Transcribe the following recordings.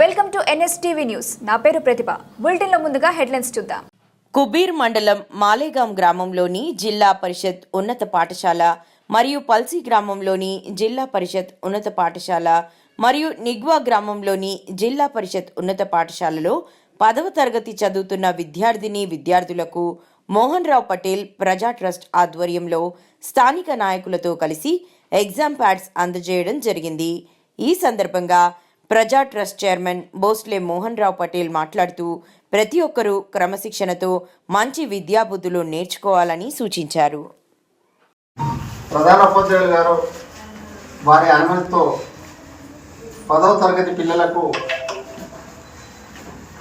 Welcome to NSTV news. నా పేరు ప్రతిభ. బులెటిన్లో ముందుగా హెడ్లైన్స్ చూద్దాం. కుబీర్ మండలం మాలేగాం గ్రామంలోని జిల్లా పరిషత్ ఉన్నత పాఠశాల మరియు పల్సీ గ్రామంలోని జిల్లా పరిషత్ ఉన్నత పాఠశాల మరియు నిగ్వా గ్రామంలోని జిల్లా పరిషత్ ఉన్నత పాఠశాలలో పదవ తరగతి చదువుతున్న విద్యార్థిని విద్యార్థులకు మోహన్ రావు పటేల్ ప్రజా ట్రస్ట్ ఆధ్వర్యంలో స్థానిక నాయకులతో కలిసి ఎగ్జామ్ ప్యాడ్స్ అందజేయడం జరిగింది. ఈ సందర్భంగా ప్రజా ట్రస్ట్ చైర్మన్ బోస్లే మోహన్ రావు పటేల్ మాట్లాడుతూ ప్రతి ఒక్కరూ క్రమశిక్షణతో మంచి విద్యాబుద్ధులు నేర్చుకోవాలని సూచించారు. ప్రధాన ఉపాధ్యాయులు గారు వారి అనుమతితో పదవ తరగతి పిల్లలకు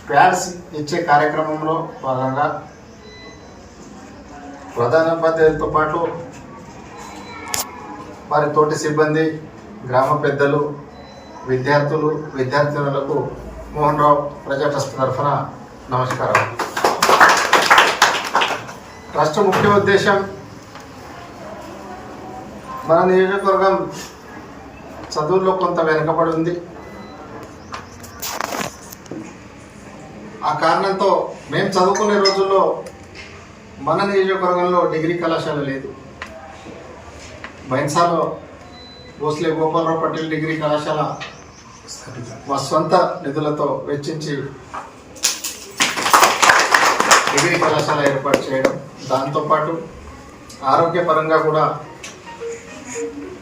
ప్యాడ్స్ ఇచ్చే కార్యక్రమంలో భాగంగా ప్రధాన ఉపాధ్యాయులతో పాటు వారి తోటి సిబ్బంది గ్రామ పెద్దలు విద్యార్థులు విద్యార్థినులకు మోహన్ రావు ప్రజా ట్రస్ట్ తరఫున నమస్కారం. ట్రస్ట్ ముఖ్య ఉద్దేశం మన నియోజకవర్గం చదువుల్లో కొంత వెనుకబడి ఉంది. ఆ కారణంతో మేము చదువుకునే రోజుల్లో మన నియోజకవర్గంలో డిగ్రీ కళాశాల లేదు. బైన్సాలో భోస్లే గోపాలరావు పటేల్ డిగ్రీ కళాశాల మా సొంత నిధులతో వెచ్చించి డిగ్రీ కళాశాల ఏర్పాటు చేయడం దాంతోపాటు ఆరోగ్యపరంగా కూడా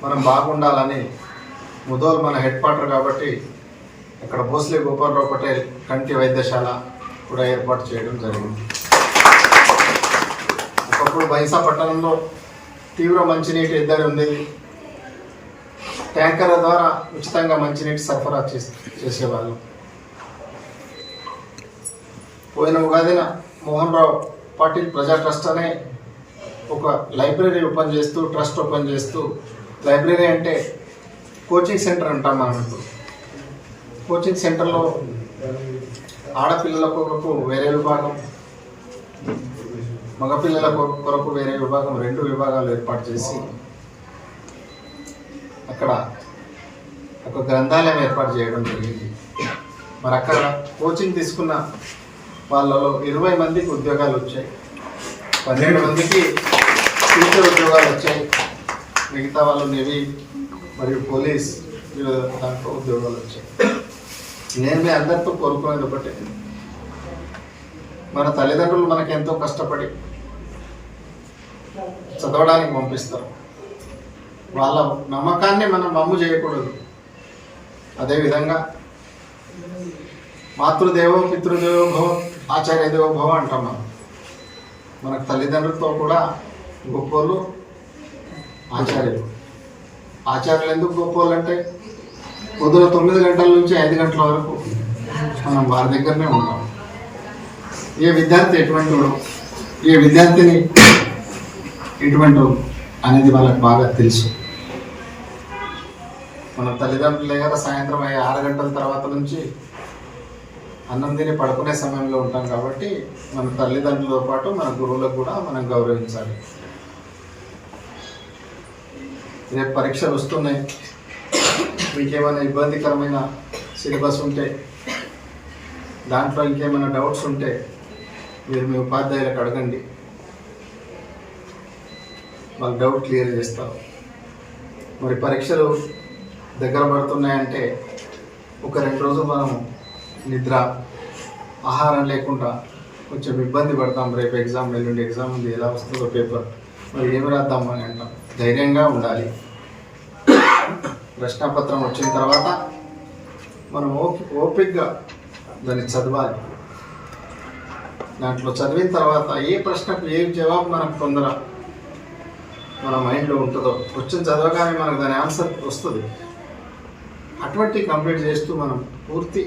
మనం బాగుండాలని ముదోల్ మన హెడ్ క్వార్టర్ కాబట్టి అక్కడ భోస్లే గోపాలరావు పటేల్ కంటి వైద్యశాల కూడా ఏర్పాటు చేయడం జరిగింది. ఒకప్పుడు బైసా పట్టణంలో తీవ్ర మంచినీటి ఇద్దరు ఉండేది. ట్యాంకర్ల ద్వారా ఉచితంగా మంచినీటి సరఫరా చేసేవాళ్ళు. పోయిన ఉగాదిన మోహన్ రావు పాటిల్ ప్రజా ట్రస్ట్ అనే ఒక లైబ్రరీ ఓపెన్ చేస్తూ ట్రస్ట్ ఓపెన్ చేస్తూ లైబ్రరీ అంటే కోచింగ్ సెంటర్ అంటాం మనం ఇప్పుడు. కోచింగ్ సెంటర్లో ఆడపిల్లల కొరకు వేరే విభాగం మగపిల్లల కొరకు వేరే విభాగం రెండు విభాగాలు ఏర్పాటు చేసి అక్కడ ఒక గ్రంథాలయం ఏర్పాటు చేయడం జరిగింది. మరి అక్కడ కోచింగ్ తీసుకున్న వాళ్ళలో ఇరవై మందికి ఉద్యోగాలు వచ్చాయి. పన్నెండు మందికి టీచర్ ఉద్యోగాలు వచ్చాయి. మిగతా వాళ్ళు నేవీ మరియు పోలీస్ దాంట్లో ఉద్యోగాలు వచ్చాయి. నేను మీ అందరితో కోరుకునేది ఒకటే. మన తల్లిదండ్రులు మనకు ఎంతో కష్టపడి చదవడానికి పంపిస్తారు. వాళ్ళ నమ్మకాన్ని మనం మమ్ము చేయకూడదు. అదేవిధంగా మాతృదేవో పితృదేవో భవ ఆచార్య దేవో భవ అంటాం మనం. మనకు తల్లిదండ్రులతో కూడా గొప్పోళ్ళు ఆచార్యులు. ఆచార్యులు ఎందుకు గొప్పోళ్ళు అంటే పొద్దున తొమ్మిది గంటల నుంచి ఐదు గంటల వరకు మనం వారి దగ్గరనే ఉంటాం. ఏ విద్యార్థి ఎటువంటి ఏ విద్యార్థిని ఎటువంటి అనేది వాళ్ళకి బాగా తెలుసు. మన తల్లిదండ్రులు కదా సాయంత్రం అయ్యే ఆరు గంటల తర్వాత నుంచి అన్నం తిని పడుకునే సమయంలో ఉంటాం కాబట్టి మన తల్లిదండ్రులతో పాటు మన గురువులకు కూడా మనం గౌరవించాలి. రేపు పరీక్షలు వస్తున్నాయి. మీకేమైనా ఇబ్బందికరమైన సిలబస్ ఉంటే దాంట్లో ఇంకేమైనా డౌట్స్ ఉంటే మీరు మీ ఉపాధ్యాయులకు అడగండి. వాళ్ళు డౌట్ క్లియర్ చేస్తారు మరి పరీక్షలు దగ్గర పడుతున్నాయంటే ఒక రెండు రోజులు మనం నిద్ర ఆహారం లేకుండా కొంచెం ఇబ్బంది పడతాం. రేపు ఎగ్జామ్ ఎల్లుండి ఎగ్జామ్ ఉంది. ఎలా వస్తుందో పేపర్. మరి ఏమి రాద్దాం అని అంటాం. ధైర్యంగా ఉండాలి. ప్రశ్నపత్రం వచ్చిన తర్వాత మనం ఓపి ఓపిక్గా దాన్ని చదవాలి. దాంట్లో చదివిన తర్వాత ఏ ప్రశ్నకు ఏ జవాబు మనకు తొందర మన మైండ్లో ఉంటుందో. వచ్చిన చదవగానే మనకు దాని ఆన్సర్ వస్తుంది. అటువంటి కంప్లీట్ చేస్తూ మనం పూర్తి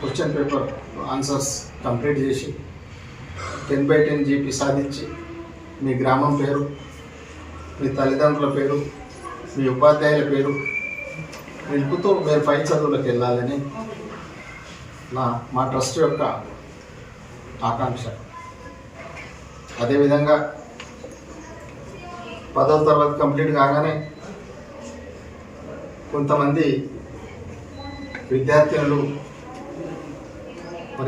క్వశ్చన్ పేపర్ ఆన్సర్స్ కంప్లీట్ చేసి టెన్ బై టెన్ జీపీ సాధించి మీ గ్రామం పేరు మీ తల్లిదండ్రుల పేరు మీ ఉపాధ్యాయుల పేరు నిలుపుతూ మీరు పై చదువులకు వెళ్ళాలని నా మా ట్రస్ట్ యొక్క ఆకాంక్ష. అదేవిధంగా పదవ తరగతి కంప్లీట్ కాగానే కొంతమంది విద్యార్థినులు